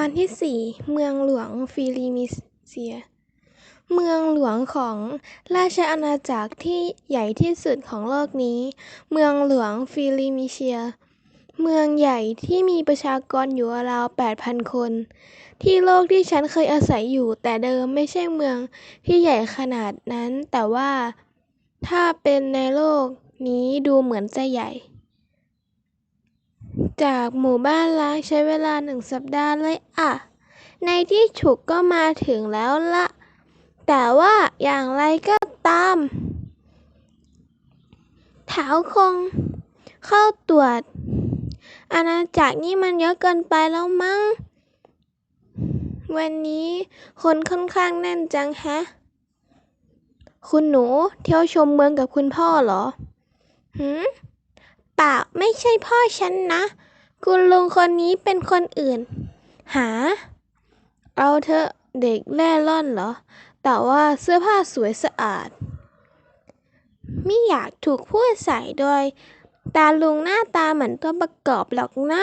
อนที่สี่เมืองหลวงฟิลินิเซีย เมืองหลวงของราชอาณาจักรที่ใหญ่ที่สุดของโลกนี้ เมืองหลวงฟิลินิเซีย เมืองใหญ่ที่มีประชากรอยู่ราวแปดพันคน ที่โลกที่ฉันเคยอาศัยอยู่ แต่เดิมไม่ใช่เมืองที่ใหญ่ขนาดนั้น แต่ว่าถ้าเป็นในโลกนี้ดูเหมือนจะใหญ่ จากหมู่บ้านล้างใช้เวลาหนึ่งสัปดาห์เลยอะในที่ฉุกก็มาถึงแล้วละแต่ว่าอย่างไรก็ตามเท้าคงเข้าตรวจ อาณาจักรนี่มันเยอะเกินไปแล้วมั้ง วันนี้คนค่อนข้างแน่นจังแฮะ คุณหนูเที่ยวชมเมืองกับคุณพ่อเหรอหืมปล่าไม่ใช่พ่อฉันนะ คุณลุงคนนี้เป็นคนอื่น หา เอาเถอะเด็กแล่ร่อนเหรอ แต่ว่าเสื้อผ้าสวยสะอาด ไม่อยากถูกพูดใส่โดย ตาลุงหน้าตาเหมือนตัวประกอบหรอกนะ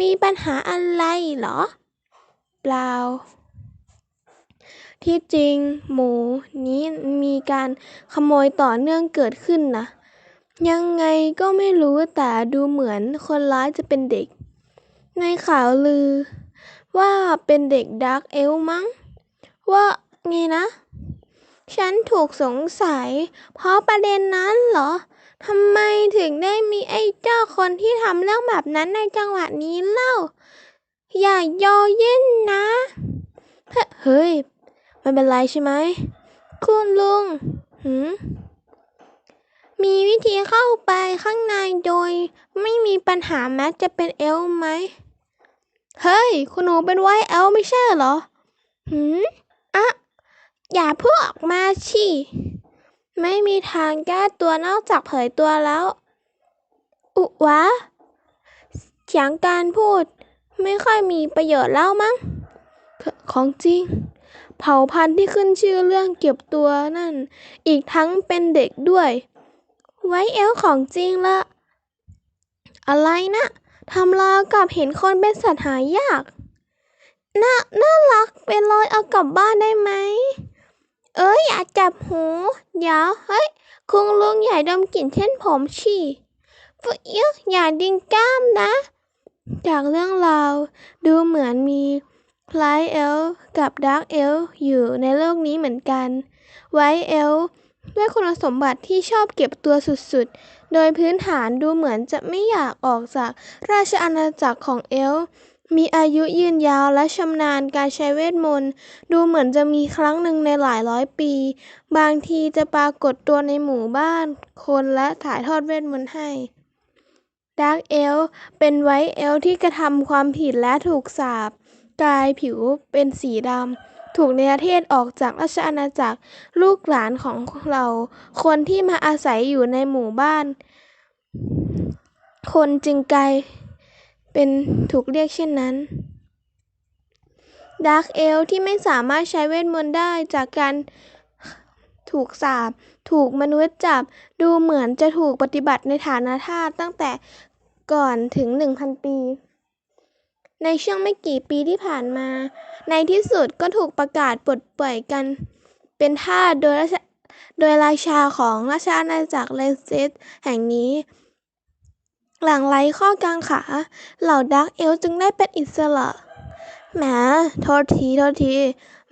มีปัญหาอะไรเหรอ เปล่า ที่จริงหมูนี้มีการขโมยต่อเนื่องเกิดขึ้นนะ ยังไงก็ไม่รู้แต่ดูเหมือนคนร้ายจะเป็นเด็ก ในข่าวลือ ว่าเป็นเด็กดาร์กเอลมั้ง ว่าไงนะ ฉันถูกสงสัย เพราะประเด็นนั้นเหรอทำไมถึงได้มีไอ้เจ้าคนที่ทำเรื่องแบบนั้นในจังหวะนี้เล่า อย่ายอเย็นนะ เฮ้ยไม่เป็นไรใช่ไหม คุณลุง หืม มีวิธีเข้าไปข้างในโดย ไม่มีปัญหาแม้จะเป็นเอลไหม เฮ้ย คุณหนูเป็นไวเอลไม่ใช่เหรอ หืมอะอย่าพูดออกมาชิไม่มีทางแก้ตัวนอกจากเผยตัวแล้ว อุวะเสียงการพูดไม่ค่อยมีประโยชน์แล้วมั้ง ของจริง เผ่าพันธุ์ที่ขึ้นชื่อเรื่องเก็บตัวนั่น อีกทั้งเป็นเด็กด้วย ไว้เอลของจริงละ อะไรนะทำราวกับเห็นคนเป็นสัตว์หายาก น่า น่ารักเป็นรอยเอากลับบ้านได้ไหม เอ้ยอย่าจับหู เดี๋ยว เฮ้ย คุณลุงอย่ดมกลิ่นเช่นผมฉี่ฟุ๊ยอย่าดึงกล้ามนะ จากเรื่องราวดูเหมือนมีไลท์เอลกับดาร์กเอลอยู่ในโลกนี้เหมือนกัน ไวท์เอล ด้วยคุณสมบัติที่ชอบเก็บตัวสุดๆ โดยพื้นฐานดูเหมือนจะไม่อยากออกจากราชอาณาจักรของเอลฟ์มีอายุยืนยาวและชำนาญการใช้เวทมนต์ ดูเหมือนจะมีครั้งหนึ่งในหลายร้อยปี บางทีจะปรากฏตัวในหมู่บ้าน คนและถ่ายทอดเวทมนต์ให้ดาร์กเอลเป็นไวท์เอลที่กระทำความผิดและถูกสาปกลายผิวเป็นสีดำ ถูกเนรเทศออกจากราชอาณาจักร ลูกหลานของเราคนที่มาอาศัยอยู่ในหมู่บ้าน คนจึงกลายเป็นถูกเรียกเช่นนั้นดาร์กเอลที่ไม่สามารถใช้เวทมนต์ได้จากการถูกสาปถูกมนุษย์จับ ดูเหมือนจะถูกปฏิบัติในฐานะทาสตั้งแต่ก่อนถึงหนึ่งพันปี ในช่วงไม่กี่ปีที่ผ่านมา ในที่สุดก็ถูกประกาศปลดปล่อยกันเป็นทาสโดยราชโดยราชาของราชอาณาจักรเลนเซสแห่งนี้ หลังไร้ข้อกังขา เหล่าดาร์กเอลจึงได้เป็นอิสระแหมโทษที โทษที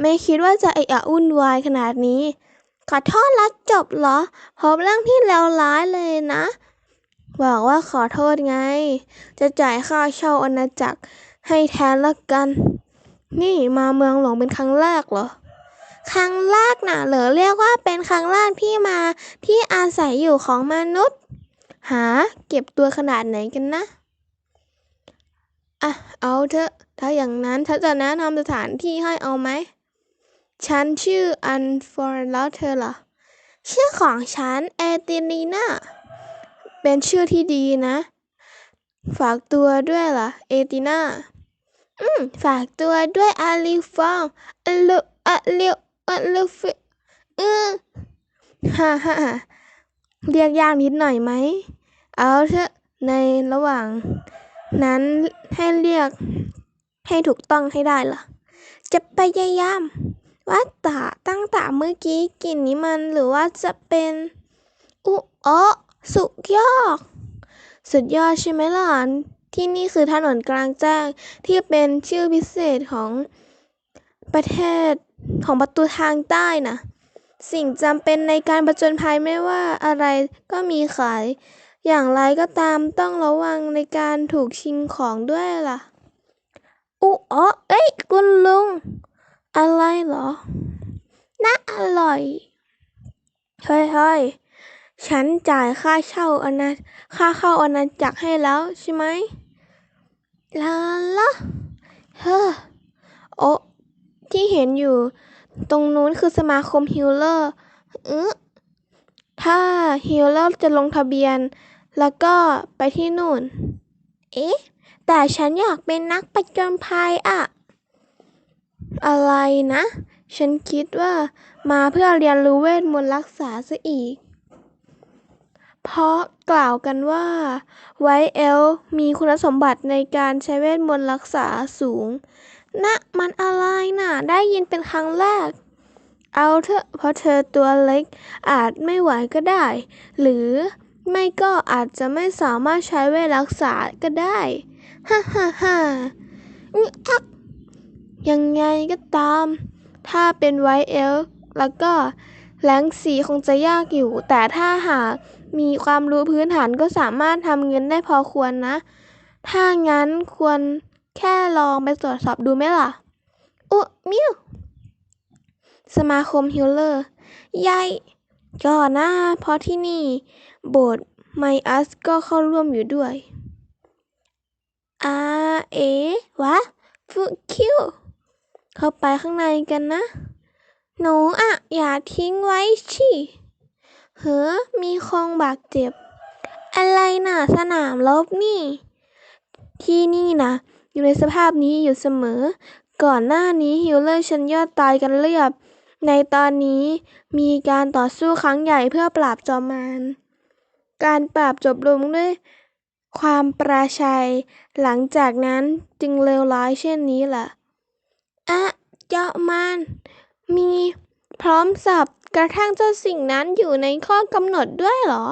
ไม่คิดว่าจะเอะอะวุ่นวายขนาดนี้ ขอโทษแล้วจบเหรอพบเรื่องที่เลวร้ายเลยนะ บอกว่าขอโทษไง จะจ่ายค่าเช่าอาณาจักร ให้แทนละกัน นี่มาเมืองหลวงเป็นครั้งแรกเหรอ ครั้งแรกน่ะเหรอเรียกว่าเป็นครั้งแรกที่มาที่อาศัยอยู่ของมนุษย์ หาเก็บตัวขนาดไหนกันนะอะเอาเถอะ ถ้าอย่างนั้นฉันจะแนะนำสถานที่ให้เอาไหม ฉันชื่ออันฟอร์แล้วเธอล่ะ ชื่อของฉันเอติลีนาเป็นชื่อที่ดีนะ ฝากตัวด้วยล่ะ เอติน่า อืม ฝากตัวด้วยอาลิฟองอลุอะลิวอะลุฟอือฮ่าฮ่าเรียกยากนิดหน่อยไหม เอาเถอะ ในระหว่าง นั้นให้เรียก ให้ถูกต้องให้ได้ล่ะ จะพยายาม ว่าต่ตั้งแต่เมื่อกี้กลิ่นนี้มันหรือว่าจะเป็น อุอ๋อสุดยอด สุดยอดใช่ไหมล่ะ ที่นี่คือถนนกลางแจ้งที่เป็นชื่อพิเศษของประเทศของประตูทางใต้นะสิ่งจำเป็นในการผจญภัยไม่ว่าอะไรก็มีขาย อย่างไรก็ตามต้องระวังในการถูกชิงของด้วยล่ะ อุอ๋อเอ้ย คุณลุง อะไรเหรอ น่าอร่อย เฮ้ยเฮ้ย ฉันจ่ายค่าเช่าอาณาค่าเข้าอาณาจักรให้แล้วใช่ไหม ลาละเฮ้อ โอะที่เห็นอยู่ ตรงนู้นคือสมาคมฮิลเลอร์เออถ้าฮิลเลอร์จะลงทะเบียน แล้วก็ไปที่นู่น เอ๊ะ แต่ฉันอยากเป็นนักประจนภัยอะอะไรนะ ฉันคิดว่ามาเพื่อเรียนรู้เวทมนต์รักษาซะอีก เพราะกล่าวกันว่าไวท์เอลฟ์มีคุณสมบัติในการใช้เวทมนต์รักษาสูง นะมันอะไรน่ะ ได้ยินเป็นครั้งแรก เอาเถอะเพราะเธอตัวเล็กอาจไม่ไหวก็ได้ หรือไม่ก็อาจจะไม่สามารถใช้เวทรักษาก็ได้ ฮ่าฮ่าฮ่ายังไงก็ตาม ถ้าเป็นไวท์เอลฟ์แล้วก็ แรงสีคงจะยากอยู่ แต่ถ้าหากมีความรู้พื้นฐานก็สามารถทำเงินได้พอควรนะ ถ้างั้นควรแค่ลองไปตรวจสอบดูไหมล่ะ อุมิวสมาคมฮิลเลอร์ใหญ่ก็นะเพราะที่นี่ โบสถ์ไมอัสก็เข้าร่วมอยู่ด้วย อาเอวะฟุคิวเข้าไปข้างในกันนะ หนูอะ อย่าทิ้งไว้ชิเฮ้อมีคงบาดเจ็บ อะไรน่ะ สนามรบนี่ ที่นี่นะอยู่ในสภาพนี้อยู่เสมอ ก่อนหน้านี้ฮิลเลอร์ชันยอดตายกันเรียบ ในตอนนี้มีการต่อสู้ครั้งใหญ่เพื่อปราบจอมมารการปราบจบลงด้วยความปราชัย หลังจากนั้นจึงเลวร้ายเช่นนี้ล่ะอะเจาะมัน มีพร้อมสับกระทั่งเจ้าสิ่งนั้นอยู่ในข้อกำหนดด้วยเหรอ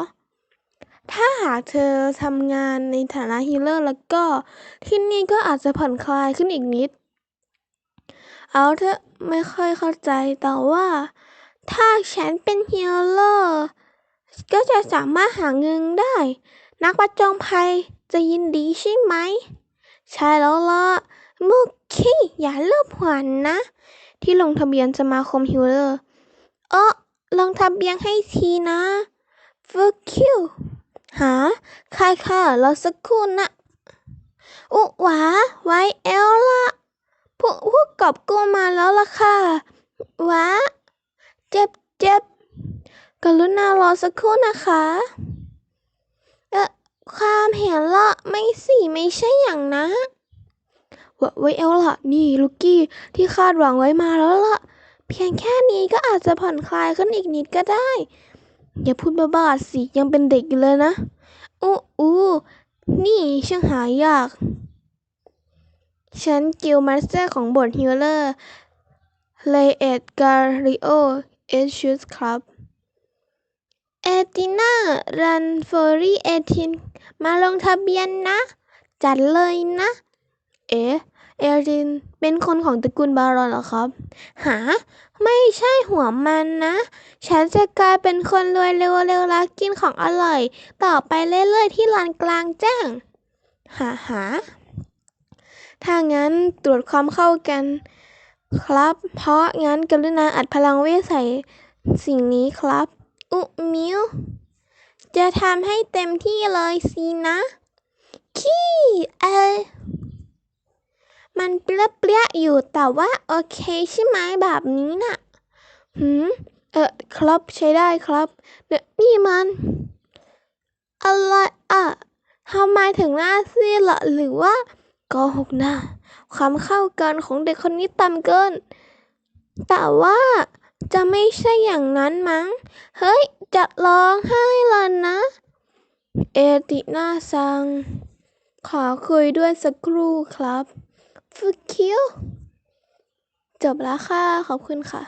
ถ้าหากเธอทำงานในฐานะฮีลเลอร์แล้วก็ ที่นี่ก็อาจจะผ่อนคลายขึ้นอีกนิด เอาเถอะไม่ค่อยเข้าใจแต่ว่า ถ้าฉันเป็นฮีลเลอร์ก็จะสามารถหาเงินได้ นักประจงภัยจะยินดีใช่ไหม ใช่แล้วล่ะมุกขี้อย่าเลือบหวันนะ ที่ลงทะเบียนสมาคมฮิลเลอร์ เออลงทะเบียนให้ทีนะฟุคิวหาค่ะค่ะรอสักครู่นะ อุหวา ไว้เอลละพวกพวกกอบกู้มาแล้วล่ะค่ะหวาเจ็บเจ็บกรุณารอสักครู่นะคะ เออความเห็นละไม่สิไม่ใช่อย่างนะวะ ไว้เอลล่ะนี่ลูกกี้ที่คาดหวังไว้มาแล้วล่ะ เพียงแค่นี้ก็อาจจะผ่อนคลายขึ้นอีกนิดก็ได้ อย่าพูดบ้าๆสิยังเป็นเด็กอยู่เลยนะอู้อู้นี่ช่างหายาก ฉันกิลมาสเตอร์ของบทฮิลเลอร์เลเอตการิโอเอชูสครับเอติน่ารันเฟอรี่เอทินมาลงทะเบียนนะ จัดเลยนะ เอ๊ะ เอรินเป็นคนของตระกูลบารอนเหรอครับ หา ไม่ใช่หัวมันนะ ฉันจะกลายเป็นคนรวยเร็วๆรักกินของอร่อย ต่อไปเรื่อยๆที่ลานกลางแจ้ง หาหา ถ้างั้นตรวจความเข้ากัน ครับ เพราะงั้นกรุณาอัดพลังเวทใส่สิ่งนี้ครับ อุมิวจะทำให้เต็มที่เลยสินะ ขี้เอ มันเปรี้ยๆอยู่แต่ว่าโอเคใช่ไหมแบบนี้น่ะหืมเออครับใช้ได้ครับเดี๋ยวนี่มัน อะไรอะทำไมถึงหน้าซีดละหรือว่าโกหกนะความเข้ากันของเด็กคนนี้ต่ำเกิน แต่ว่าจะไม่ใช่อย่างนั้นมั้ง เฮ้ย จะร้องไห้แล้วนะ เอติน่าซัง ขอคุยด้วยสักครู่ครับ ฟ for kill จบแล้วค่ะ ขอบคุณค่ะ